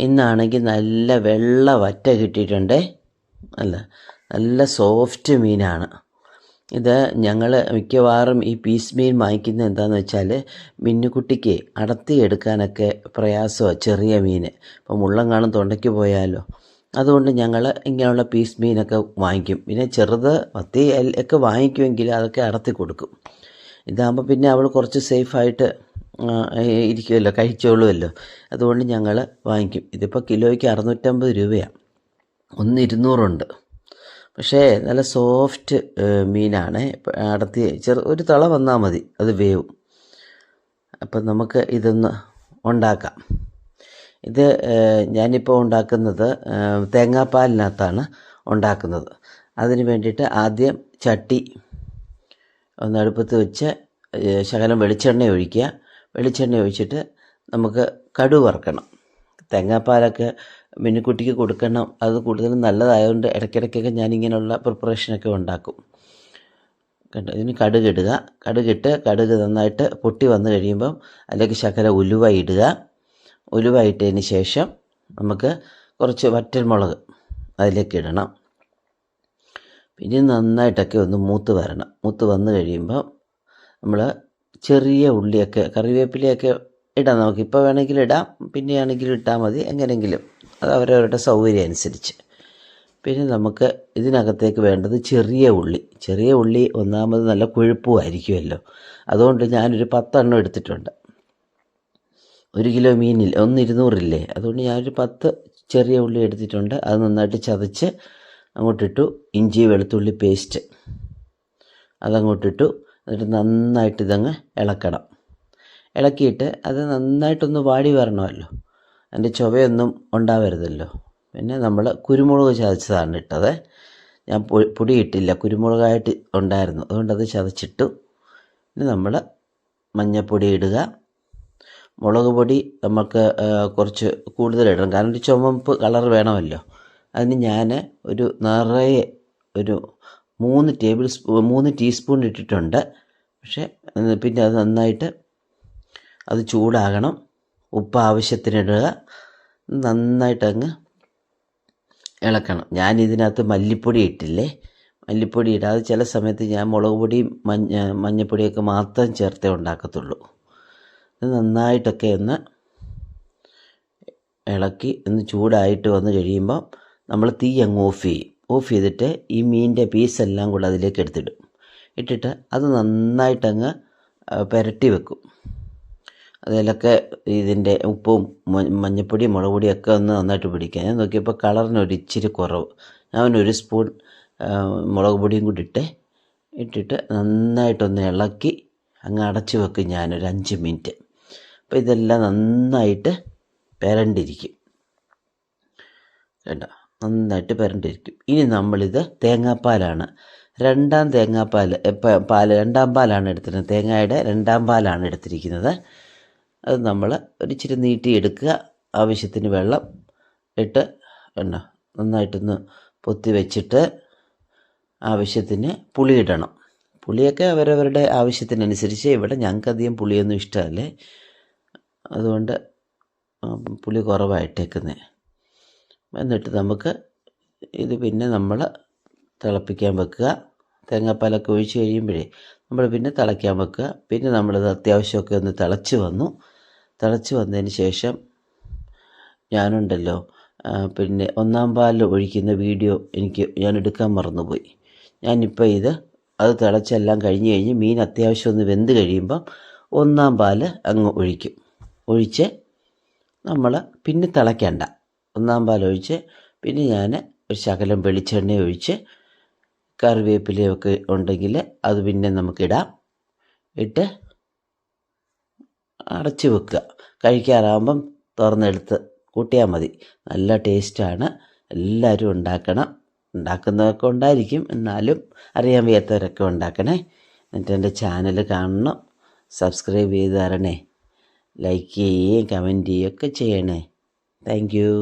ഇന്നാണെങ്കിൽ നല്ല വെള്ള വറ്റ കിട്ടിയിട്ടുണ്ട്. അല്ല നല്ല സോഫ്റ്റ് മീനാണ്. ഇത് ഞങ്ങൾ മിക്കവാറും ഈ പീസ് മീൻ വാങ്ങിക്കുന്നത് എന്താണെന്ന് വെച്ചാൽ മിന്നുകുട്ടിക്ക് അടർത്തിയെടുക്കാനൊക്കെ പ്രയാസമാണ് ചെറിയ മീൻ ഇപ്പം മുള്ളം കാണും തൊണ്ടയ്ക്ക് പോയാലോ. അതുകൊണ്ട് ഞങ്ങൾ ഇങ്ങനെയുള്ള പീസ് മീനൊക്കെ വാങ്ങിക്കും. പിന്നെ ചെറുത് മത്തി ഒക്കെ വാങ്ങിക്കുമെങ്കിൽ അതൊക്കെ അടർത്തി കൊടുക്കും. ഇതാകുമ്പോൾ പിന്നെ അവൾ കുറച്ച് സേഫായിട്ട് ഇരിക്കുമല്ലോ കഴിച്ചോളുമല്ലോ അതുകൊണ്ട് ഞങ്ങൾ വാങ്ങിക്കും. ഇതിപ്പോൾ കിലോയ്ക്ക് അറുന്നൂറ്റമ്പത് രൂപയാണ് ഒന്ന് ഇരുന്നൂറുണ്ട്. പക്ഷേ നല്ല സോഫ്റ്റ് മീനാണ്. അടത്തി ചെറു ഒരു തള വന്നാൽ മതി അത് വേവും. അപ്പം നമുക്ക് ഇതൊന്ന് ഉണ്ടാക്കാം. ഇത് ഞാനിപ്പോൾ ഉണ്ടാക്കുന്നത് തേങ്ങാപ്പാലിനകത്താണ് ഉണ്ടാക്കുന്നത്. അതിന് വേണ്ടിയിട്ട് ആദ്യം ചട്ടി ഒന്ന് അടുപ്പത്ത് വെച്ച് ശകലം വെളിച്ചെണ്ണ ഒഴിക്കുക. വെളിച്ചെണ്ണ ഒഴിച്ചിട്ട് നമുക്ക് കടു വറുക്കണം. തേങ്ങാപ്പാലൊക്കെ മിന്നുകുട്ടിക്ക് കൊടുക്കണം. അത് കൂടുതലും നല്ലതായതുകൊണ്ട് ഇടയ്ക്കിടയ്ക്കൊക്കെ ഞാനിങ്ങനെയുള്ള പ്രിപ്പറേഷനൊക്കെ ഉണ്ടാക്കും. കണ്ടോ? ഇതിന് കടുക്. ഇടുക കടുകിട്ട് കടുക് നന്നായിട്ട് പൊട്ടി വന്നു കഴിയുമ്പം അതിലേക്ക് ശകല ഉലുവ ഇടുക. ഉലുവ ഇട്ടതിന് ശേഷം നമുക്ക് കുറച്ച് വറ്റൽമുളക് അതിലേക്ക് ഇടണം. പിന്നെ നന്നായിട്ടൊക്കെ ഒന്ന് മൂത്ത് വരണം. മൂത്ത് വന്നു കഴിയുമ്പോൾ നമ്മൾ ചെറിയ ഉള്ളിയൊക്കെ കറിവേപ്പിലയൊക്കെ ഇടാം നമുക്ക്. ഇപ്പോൾ വേണമെങ്കിൽ ഇടാം പിന്നെയാണെങ്കിലും ഇട്ടാൽ മതി എങ്ങനെയെങ്കിലും. അത് അവരവരുടെ സൗകര്യം അനുസരിച്ച്. പിന്നെ നമുക്ക് ഇതിനകത്തേക്ക് വേണ്ടത് ചെറിയ ഉള്ളി. ചെറിയ ഉള്ളി ഒന്നാമത് നല്ല കൊഴുപ്പുമായിരിക്കുമല്ലോ. അതുകൊണ്ട് ഞാനൊരു പത്തെണ്ണം എടുത്തിട്ടുണ്ട്. ഒരു കിലോ മീനിൽ ഒന്ന് ഇരുന്നൂറില്ലേ? അതുകൊണ്ട് ഞാനൊരു പത്ത് ചെറിയ ഉള്ളി എടുത്തിട്ടുണ്ട്. അത് നന്നായിട്ട് ചതച്ച് അങ്ങോട്ടിട്ടു ഇഞ്ചി വെളുത്തുള്ളി പേസ്റ്റ് അതങ്ങോട്ടിട്ടു എന്നിട്ട് നന്നായിട്ട് ഇതങ്ങ് ഇളക്കണം. ഇളക്കിയിട്ട് അത് നന്നായിട്ടൊന്ന് വാടി വരണമല്ലോ. അതിന്റെ ചുവയൊന്നും ഉണ്ടാവരുതല്ലോ. പിന്നെ നമ്മൾ കുരുമുളക് ചതച്ചതാണ് ഇട്ടത്. ഞാൻ പൊടി ഇട്ടില്ല കുരുമുളകായിട്ട് ഉണ്ടായിരുന്നു. അതുകൊണ്ട് അത് ചതച്ചിട്ടു. പിന്നെ നമ്മൾ മഞ്ഞൾപ്പൊടി ഇടുക. മുളക് പൊടി നമുക്ക് കുറച്ച് കൂടുതൽ ഇടണം. കാരണം ഒരു ചുമപ്പ് കളർ വേണമല്ലോ. അതിന് ഞാൻ ഒരു നിറയെ ഒരു മൂന്ന് ടേബിൾ സ്പൂ മൂന്ന് ടീസ്പൂൺ ഇട്ടിട്ടുണ്ട്. പക്ഷേ പിന്നെ അത് നന്നായിട്ട് അത് ചൂടാകണം. ഉപ്പ് ആവശ്യത്തിനിടുക. നന്നായിട്ട് അങ്ങ് ഇളക്കണം. ഞാൻ ഇതിനകത്ത് മല്ലിപ്പൊടി ഇട്ടില്ലേ? മല്ലിപ്പൊടി ഇടാതെ ചില സമയത്ത് ഞാൻ മുളക് പൊടിയും മഞ്ഞ മഞ്ഞപ്പൊടിയൊക്കെ മാത്രം ചേർത്തേ ഉണ്ടാക്കത്തുള്ളൂ. ഇത് നന്നായിട്ടൊക്കെ ഒന്ന് ഇളക്കി ഒന്ന് ചൂടായിട്ട് വന്ന് കഴിയുമ്പം നമ്മൾ തീ അങ്ങ് ഓഫ് ചെയ്യും. ഓഫ് ചെയ്തിട്ട് ഈ മീനിന്റെ പീസെല്ലാം കൂടെ അതിലേക്ക് എടുത്തിടും. ഇട്ടിട്ട് അത് നന്നായിട്ടങ്ങ് പുരട്ടി വെക്കും. അതിലൊക്കെ ഇതിന്റെ ഉപ്പും മഞ്ഞപ്പൊടി മുളക് പൊടിയും ഒക്കെ ഒന്ന് നന്നായിട്ട് പിടിക്കാൻ ഞാൻ നോക്കിയപ്പോൾ കളറിന് ഒരു ഇച്ചിരി കുറവ്. ഞാൻ ഒരു സ്പൂൺ മുളക് പൊടിയും കൂടി ഇട്ട് ഇട്ടിട്ട് നന്നായിട്ടൊന്ന് ഇളക്കി അങ്ങ് അടച്ച് വെക്കും ഞാനൊരു അഞ്ച് മിനിറ്റ്. അപ്പോൾ ഇതെല്ലാം നന്നായിട്ട് പെരണ്ടിരിക്കും. കേട്ടോ നന്നായിട്ട് പെരണ്ടിരിക്കും. ഇനി നമ്മളിത് തേങ്ങാപ്പാലാണ്. രണ്ടാം തേങ്ങാപ്പാൽ പാൽ രണ്ടാം പാലാണ് എടുത്തിരുന്നത് തേങ്ങയുടെ രണ്ടാം പാലാണ് എടുത്തിരിക്കുന്നത്. അത് നമ്മൾ ഒരിച്ചിരി നീട്ടിയെടുക്കുക. ആവശ്യത്തിന് വെള്ളം ഇട്ട് എണ്ണ നന്നായിട്ടൊന്ന് പൊത്തി വെച്ചിട്ട് ആവശ്യത്തിന് പുളിയിടണം. പുളിയൊക്കെ അവരവരുടെ ആവശ്യത്തിനനുസരിച്ച് ഇവിടെ ഞങ്ങൾക്കധികം പുളിയൊന്നും ഇഷ്ടമല്ലേ? അതുകൊണ്ട് പുളി കുറവായിട്ടേക്കുന്നത് എന്നിട്ട് നമുക്ക് ഇത് പിന്നെ നമ്മൾ തിളപ്പിക്കാൻ വെക്കുക. തേങ്ങാപ്പാലൊക്കെ ഒഴിച്ച് കഴിയുമ്പോഴേ നമ്മൾ പിന്നെ തിളയ്ക്കാൻ വെക്കുക. പിന്നെ നമ്മളിത് അത്യാവശ്യമൊക്കെ ഒന്ന് തിളച്ച് വന്നു. തിളച്ച് വന്നതിന് ശേഷം ഞാനുണ്ടല്ലോ പിന്നെ ഒന്നാം പാലിൽ ഒഴിക്കുന്ന വീഡിയോ എനിക്ക് ഞാൻ എടുക്കാൻ മറന്നുപോയി. ഞാനിപ്പോൾ ഇത് അത് തിളച്ചെല്ലാം കഴിഞ്ഞ് കഴിഞ്ഞ് മീൻ അത്യാവശ്യം ഒന്ന് വെന്ത് കഴിയുമ്പം ഒന്നാം പാൽ അങ്ങ് ഒഴിക്കും. ഒഴിച്ച് നമ്മൾ പിന്നെ തിളയ്ക്കണ്ട. ഒന്നാം പാൽ ഒഴിച്ച് പിന്നെ ഞാൻ ഒരു ശകലം വെളിച്ചെണ്ണ ഒഴിച്ച് കറിവേപ്പിലയൊക്കെ ഉണ്ടെങ്കിൽ അത് പിന്നെ നമുക്കിടാം. ഇട്ട് അടച്ച് വെക്കുക. കഴിക്കാറാകുമ്പം തുറന്നെടുത്ത് കൂട്ടിയാൽ മതി. നല്ല ടേസ്റ്റാണ്. എല്ലാവരും ഉണ്ടാക്കണം. ഉണ്ടാക്കുന്നതൊക്കെ ഉണ്ടായിരിക്കും. എന്നാലും അറിയാൻ വയ്യാത്തവരൊക്കെ ഉണ്ടാക്കണേ. എന്നിട്ട് എന്റെ ചാനൽ കാണണം. സബ്സ്ക്രൈബ് ചെയ്ത് തരണേ. ലൈക്ക് ചെയ്യുകയും കമന്റ് ചെയ്യുകയൊക്കെ ചെയ്യണേ. Thank you.